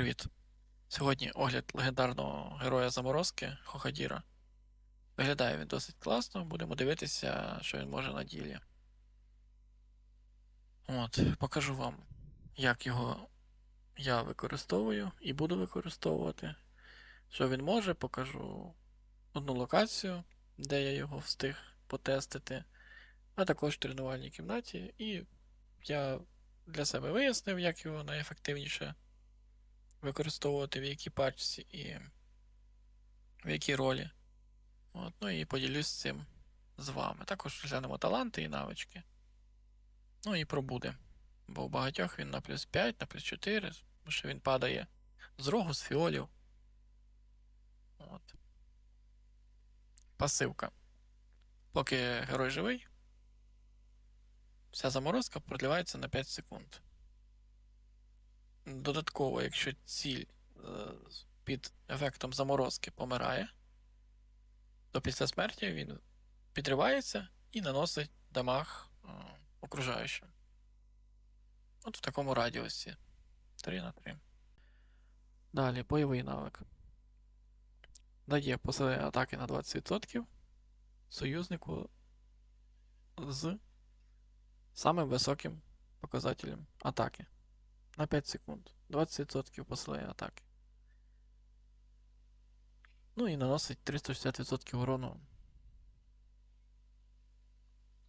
Привіт! Сьогодні огляд легендарного героя заморозки Хохадіра. Виглядає він досить класно, будемо дивитися, що він може на ділі. От, покажу вам, як його я використовую і буду використовувати. Що він може, покажу одну локацію, де я його встиг потестити, а також в тренувальній кімнаті, і я для себе вияснив, як його найефективніше використовувати в якій пачці і в якій ролі. От, ну і поділюсь цим з вами. Також глянемо таланти і навички. Ну і пробуде. Бо у багатьох він на плюс 5, на плюс 4, тому що він падає з рогу, з фіолів. От. Пасивка. Поки герой живий, вся заморозка продлівається на 5 секунд. Додатково, якщо ціль е, під ефектом заморозки помирає, то після смерті він підривається і наносить дамаг е, окружаючим. От в такому радіусі 3 на 3. Далі бойовий навик. Дає посилення атаки на 20% союзнику з самим високим показателем атаки на 5 секунд. 20% посилення атаки. Ну і наносить 360% урону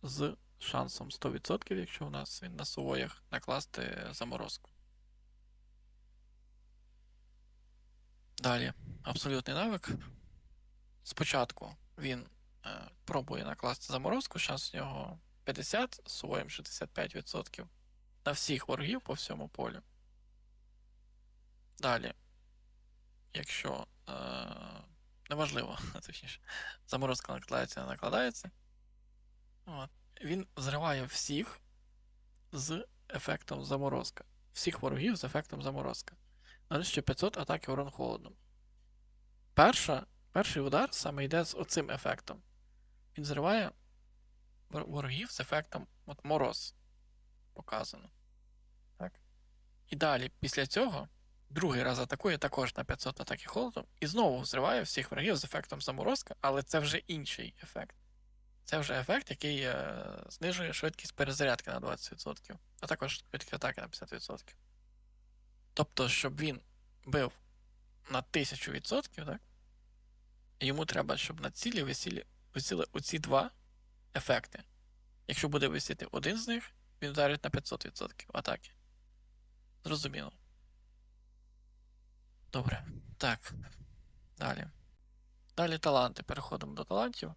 з шансом 100%, якщо у нас він на сувоях накласти заморозку. Далі, абсолютний навик. Спочатку він е, пробує накласти заморозку, шанс у нього 50, з сувоєм 65% на всіх ворогів по всьому полю. Далі, якщо е, неважливо, точніше, заморозка накладається, накладається, от, він зриває всіх з ефектом заморозка. Всіх ворогів з ефектом заморозка. Наносить 500 атаки урон холодом. Перша, перший удар саме йде з оцим ефектом. Він зриває ворогів з ефектом от, мороз показано. Так. І далі, після цього, другий раз атакує також на 500 атаки холодом і знову зриває всіх ворогів з ефектом заморозка, але це вже інший ефект. Це вже ефект, який е, знижує швидкість перезарядки на 20%, а також швидкість атаки на 50%. Тобто, щоб він бив на 1000%, так? Йому треба, щоб на цілі висіли, висіли оці два ефекти. Якщо буде висіти один з них, він вдарить на 500% атаки. Зрозуміло. Добре. Так. Далі. Далі таланти. Переходимо до талантів.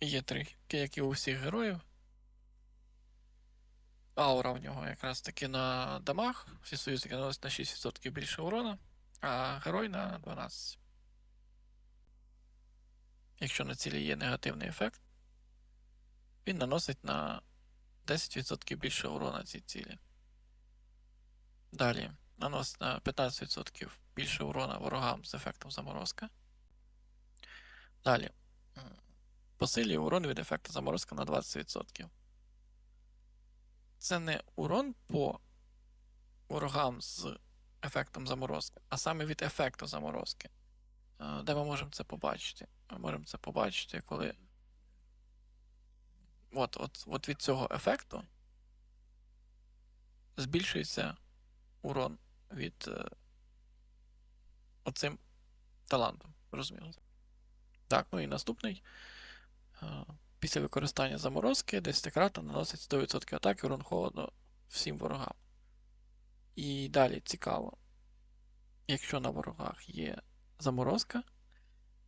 Є три, як і у всіх героїв. Аура в нього якраз таки на дамаг. Всі союзники наносять на 6% більше урона, а герой на 12%. Якщо на цілі є негативний ефект, він наносить на 10% більше урона цій цілі. Далі наносить на 15% більше урона ворогам з ефектом заморозка. Далі. Посилює урон від ефекту заморозка на 20%. Це не урон по ворогам з ефектом заморозки, а саме від ефекту заморозки. Е, Де ми можемо це побачити? Ми можемо це побачити, коли. От, от, от від цього ефекту збільшується урон від е, оцим талантом. Розуміло? Так, ну і наступний. Е, Після використання заморозки десятикратно наносить 100% атаки урон холодно всім ворогам. І далі цікаво. Якщо на ворогах є заморозка,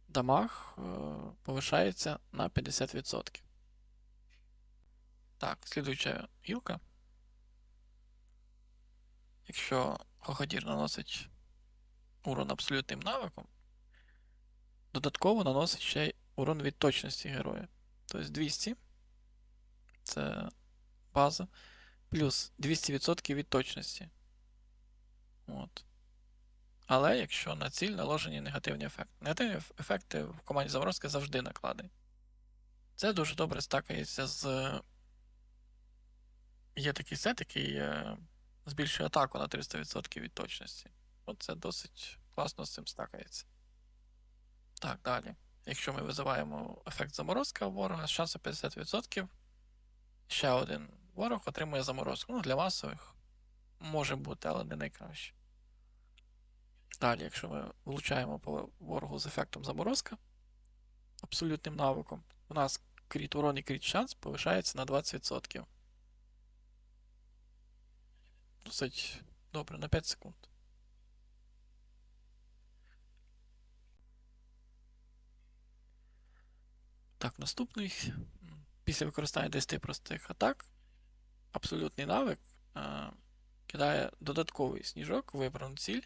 дамаг е, повишається на 50%. Так, слідуюча гілка. Якщо Хоходір наносить урон абсолютним навиком, додатково наносить ще й урон від точності героя. Тобто 200 це база, плюс 200% від точності. От. Але якщо на ціль наложені негативні ефекти. Негативні ефекти в команді заморозки завжди накладені. Це дуже добре стакається з. Є такий сет, який е, збільшує атаку на 300% від точності. Оце досить класно з цим стакається. Так, далі. Якщо ми визиваємо ефект заморозка ворога з шансом 50%, ще один ворог отримує заморозку. Ну, для масових може бути, але не найкраще. Далі, якщо ми влучаємо по ворогу з ефектом заморозка абсолютним навиком, у нас кріт урон і кріт шанс повишається на 20%. Досить добре, на 5 секунд. Так, наступний. Після використання 10 простих атак, абсолютний навик е, кидає додатковий сніжок вибрану ціль,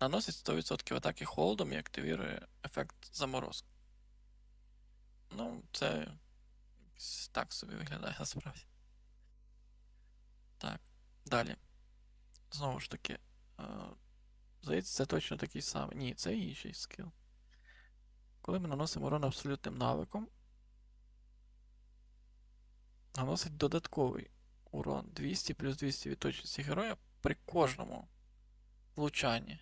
наносить 100% атаки холодом і активірує ефект заморозку. Ну, це так собі виглядає насправді. Так, далі. Знову ж таки. Е, здається, це точно такий самий. Ні, це інший скіл. Коли ми наносимо урон абсолютним навиком, наносить додатковий урон 200 плюс 200 від точності героя при кожному влучанні.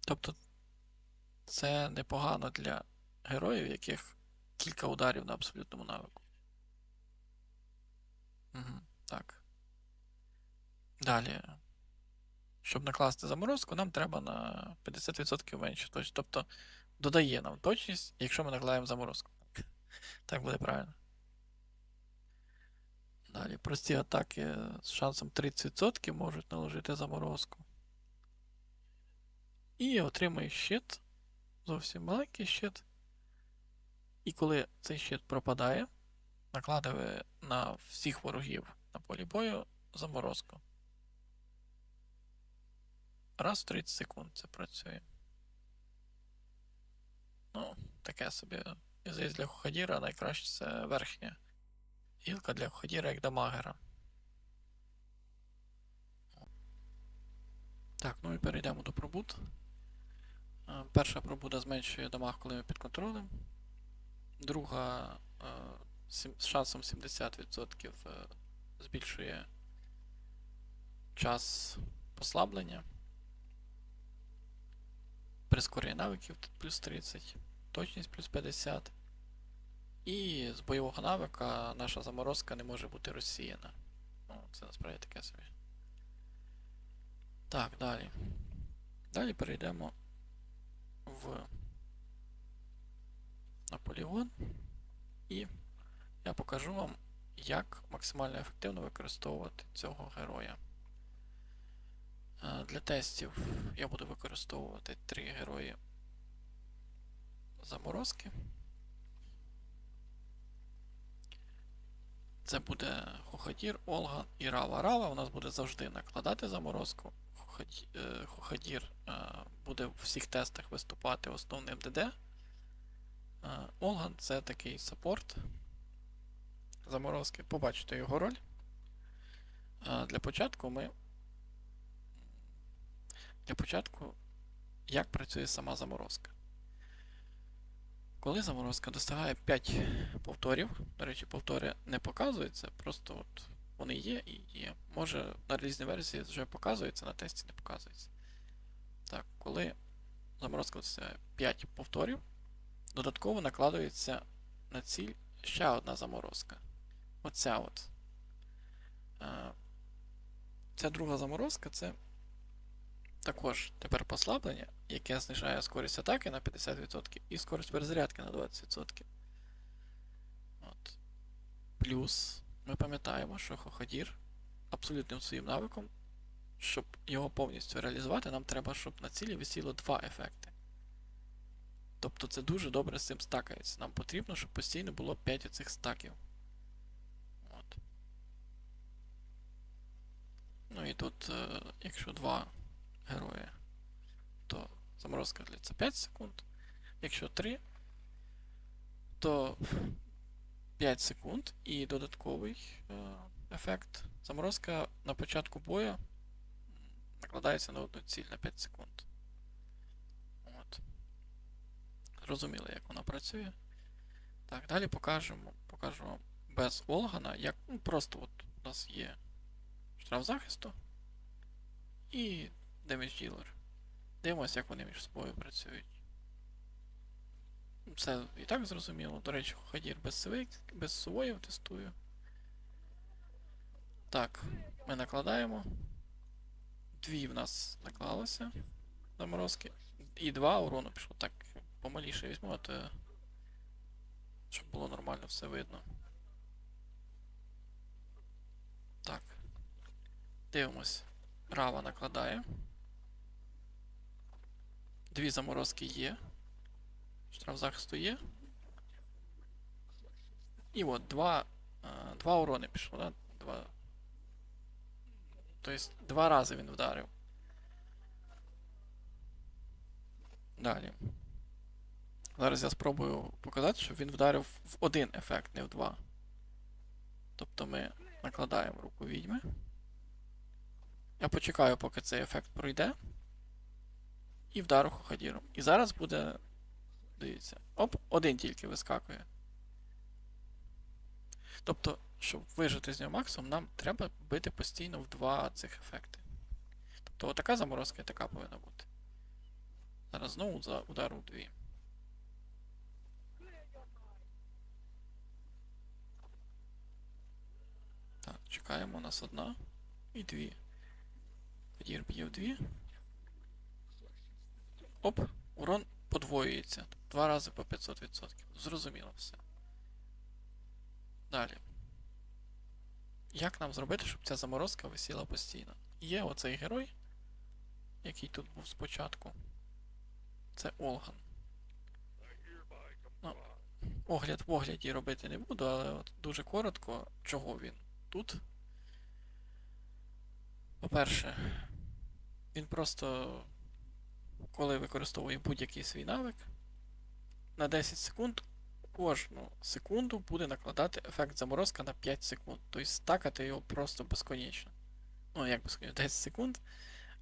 Тобто це непогано для героїв, яких кілька ударів на абсолютному навику. Так. Далі. Щоб накласти заморозку, нам треба на 50% менше. Тобто додає нам точність, якщо ми накладаємо заморозку. Так буде правильно. Далі. Прості атаки з шансом 30% можуть наложити заморозку. І отримує щит. Зовсім маленький щит. І коли цей щит пропадає, накладає на всіх ворогів на полі бою заморозку. Раз в 30 секунд це працює. Ну, таке собі. І здається, для Хоходіра найкраще це верхня гілка для Хоходіра як дамагера. Так, ну і перейдемо до пробуд. Е, Перша пробуда зменшує дамаг, коли ми під контролем. Друга е, з шансом 70% е, збільшує час послаблення. Прискорює навиків тут плюс 30, точність плюс 50. І з бойового навика наша заморозка не може бути розсіяна. Ну, це насправді таке собі. Так, далі. Далі перейдемо в на полігон. І я покажу вам, як максимально ефективно використовувати цього героя. Е, Для тестів я буду використовувати три герої заморозки. Це буде Хоходір, Олган і Рава. Рава у нас буде завжди накладати заморозку. Хоході- е, е, буде в всіх тестах виступати основним ДД. Олган це такий саппорт заморозки. Побачите його роль. Е, Для початку ми. Для початку, як працює сама заморозка. Коли заморозка достигає 5 повторів, до речі, повтори не показуються, просто от вони є і є. Може на різні версії вже показується, на тесті не показується. Так, коли заморозка достигає 5 повторів, додатково накладується на ціль ще одна заморозка. Оця от. Ця друга заморозка це також тепер послаблення, яке знижає скорість атаки на 50% і скорість перезарядки на 20%. От. Плюс ми пам'ятаємо, що Хоходір абсолютним своїм навиком, щоб його повністю реалізувати, нам треба, щоб на цілі висіло два ефекти. Тобто це дуже добре з цим стакається. Нам потрібно, щоб постійно було 5 оцих стаків. От. Ну і тут, е, якщо два герої, то заморозка длиться 5 секунд. Якщо 3, то 5 секунд і додатковий е, ефект. Заморозка на початку бою накладається на одну ціль на 5 секунд. От. Зрозуміло, як вона працює. Так, далі покажемо, покажу без Олгана, як ну, просто от у нас є штраф захисту. і Damage Dealer. Дивимося, як вони між собою працюють. Це і так зрозуміло. До речі, Хадір без сивик, без сувоїв тестую. Так, ми накладаємо. Дві в нас наклалося заморозки. І два урону пішло. Так, помаліше візьму, а то щоб було нормально все видно. Так. Дивимось. Рава накладає. Дві заморозки є. Штраф захисту є. І от два, а, два урони пішло, да? Два. Тобто два рази він вдарив. Далі. Зараз я спробую показати, щоб він вдарив в один ефект, не в два. Тобто ми накладаємо руку відьми. Я почекаю, поки цей ефект пройде. І вдару хохадіром. І зараз буде. Дивіться. Оп, один тільки вискакує. Тобто, щоб вижити з нього максимум, нам треба бити постійно в два цих ефекти. Тобто отака заморозка і така повинна бути. Зараз знову за удару дві. Так, чекаємо, у нас одна і дві. Подір б'є дві. Оп, урон подвоюється. Два рази по 500%. Зрозуміло все. Далі. Як нам зробити, щоб ця заморозка висіла постійно? Є оцей герой, який тут був спочатку. Це Олган. Ну, огляд в огляді робити не буду, але от дуже коротко, чого він тут. По-перше, він просто, коли використовує будь-який свій навик, на 10 секунд кожну секунду буде накладати ефект заморозка на 5 секунд. Тобто стакати його просто безконечно. Ну, як безконечно, 10 секунд.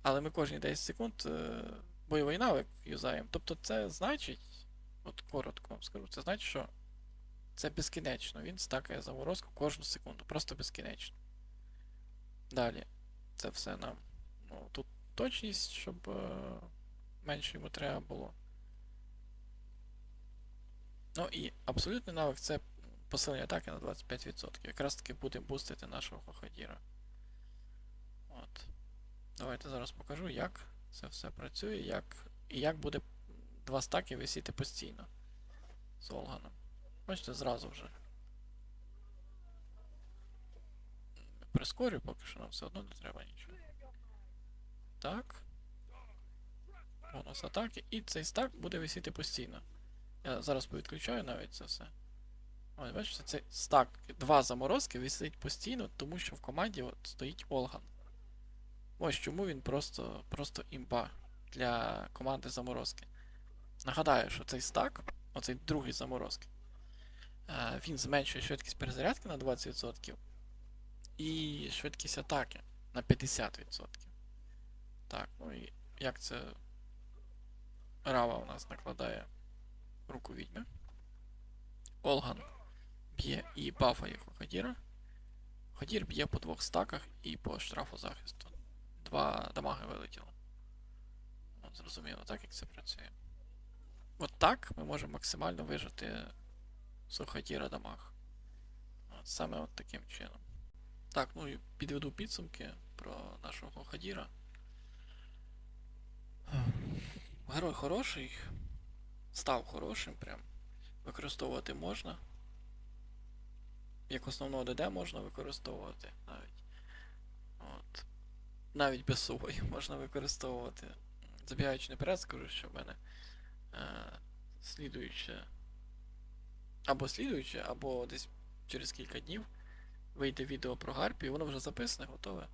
Але ми кожні 10 секунд е, бойовий навик юзаємо. Тобто це значить, от коротко вам скажу, це значить, що це безкінечно. Він стакає заморозку кожну секунду. Просто безкінечно. Далі. Це все нам. Ну, тут точність, щоб е, менше йому треба було. Ну і абсолютний навик це посилення атаки на 25%. Якраз таки буде бустити нашого хоходіра. От. Давайте зараз покажу, як це все працює, як, і як буде два стаки висіти постійно з Олганом. Бачите, зразу вже. Прискорю, поки що нам все одно не треба нічого. Так. Бонус атаки. І цей стак буде висіти постійно. Я зараз повідключаю навіть це все. Ось, бачите, цей стак, два заморозки висить постійно, тому що в команді от стоїть Олган. Ось чому він просто просто імба для команди заморозки. Нагадаю, що цей стак, оцей другий заморозки, е, він зменшує швидкість перезарядки на 20% і швидкість атаки на 50%. Так, ну і як це Рава у нас накладає руку відьми. Олган б'є і бафає Хокадіра. Ходір б'є по двох стаках і по штрафу захисту. Два дамаги вилетіло. От, зрозуміло, так як це працює. От так ми можемо максимально вижити Хокадіра дамаг. От саме от таким чином. Так, ну і підведу підсумки про нашого Хадіра. Герой хороший, став хорошим прям. Використовувати можна. Як основного ДД можна використовувати навіть. От. Навіть без сувої можна використовувати. Забігаючи наперед, скажу, що в мене е, слідуюче. Або слідуюче, або десь через кілька днів вийде відео про Гарпію, воно вже записане, готове.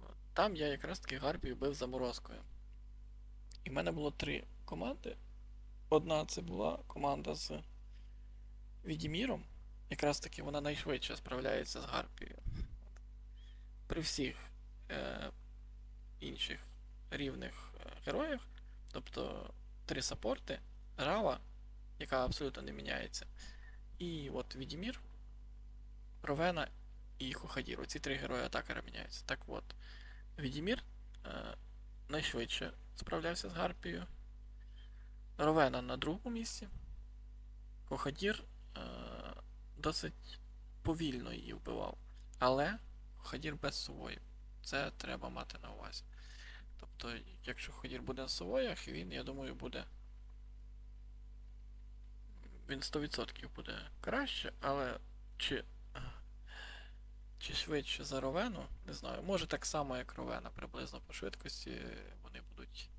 От. Там я якраз таки Гарпію бив заморозкою. І в мене було три команди. Одна це була команда з Відіміром. Якраз таки вона найшвидше справляється з Гарпією. При всіх е, інших рівних е, героях, тобто три саппорти, Рава, яка абсолютно не міняється, і от Відімір, Ровена і Хохадір. Оці три герої атакера міняються. Так от, Відімір е, найшвидше справлявся з Гарпією. Ровена на другому місці. Хохадір е, досить повільно її вбивав. Але Хохадір без сувоїв. Це треба мати на увазі. Тобто, якщо Хохадір буде на сувоях, він, я думаю, буде. Він 100% буде краще, але чи. Чи швидше за Ровену, не знаю. Може так само, як Ровена, приблизно по швидкості вони будуть.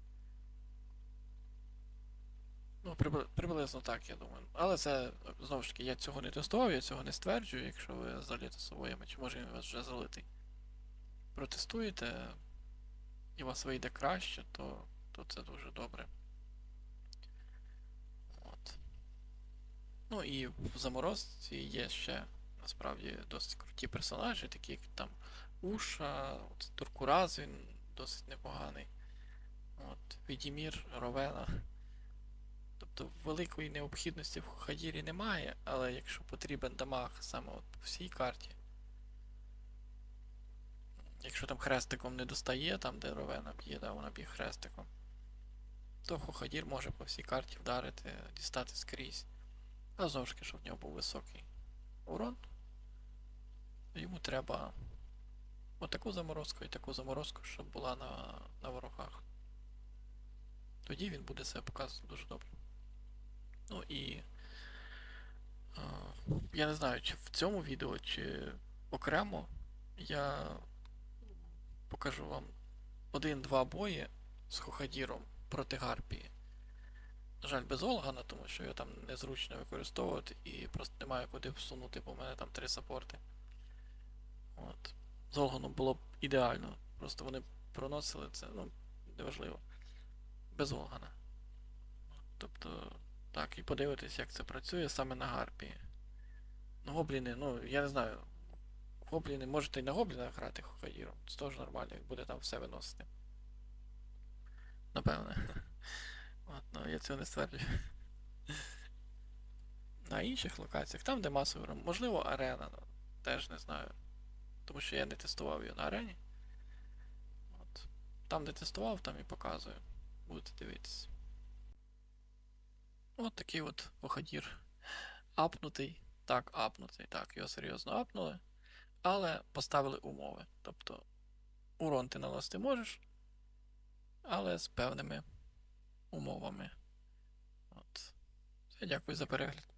Ну, приблизно так, я думаю. Але це, знову ж таки, я цього не тестував, я цього не стверджую, якщо ви заліте своїми, чи може він вас вже залитий. Протестуєте, і у вас вийде краще, то, то це дуже добре. От. Ну і в заморозці є ще насправді досить круті персонажі, такі як там Уша, от Туркураз, він досить непоганий. От, Відімір, Ровена. Тобто великої необхідності в Хадірі немає, але якщо потрібен дамаг саме от по всій карті. Якщо там хрестиком не достає, там де Ровена б'є, да, вона б'є хрестиком, то Хохадір може по всій карті вдарити, дістати скрізь. А знову ж таки, щоб в нього був високий урон. Йому треба отаку заморозку і таку заморозку, щоб була на, на ворогах. Тоді він буде себе показувати дуже добре. Ну і. е, я не знаю, чи в цьому відео, чи окремо я покажу вам один-два бої з Хохадіром проти Гарпії. На жаль, без Олгана, тому що його там незручно використовувати і просто немає куди всунути, бо в мене там три саппорти. От. З Олганом було б ідеально. Просто вони проносили це, ну, неважливо. Без Олгана. Тобто, так, і подивитись, як це працює саме на Гарпії. Ну, гобліни, ну, я не знаю. Гобліни можете і на гоблінах грати Хохадіром. Це теж нормально, як буде там все виносити. Напевне. От, ну, я цього не стверджую. На інших локаціях, там, де масово, можливо, арена, ну, теж не знаю. Тому що я не тестував її на арені. От. Там, де тестував, там і показую. Будете дивитися. От такий от походір. Апнутий. Так, апнутий. Так, його серйозно апнули. Але поставили умови. Тобто, урон ти наносити можеш, але з певними умовами. От. Все, дякую за перегляд.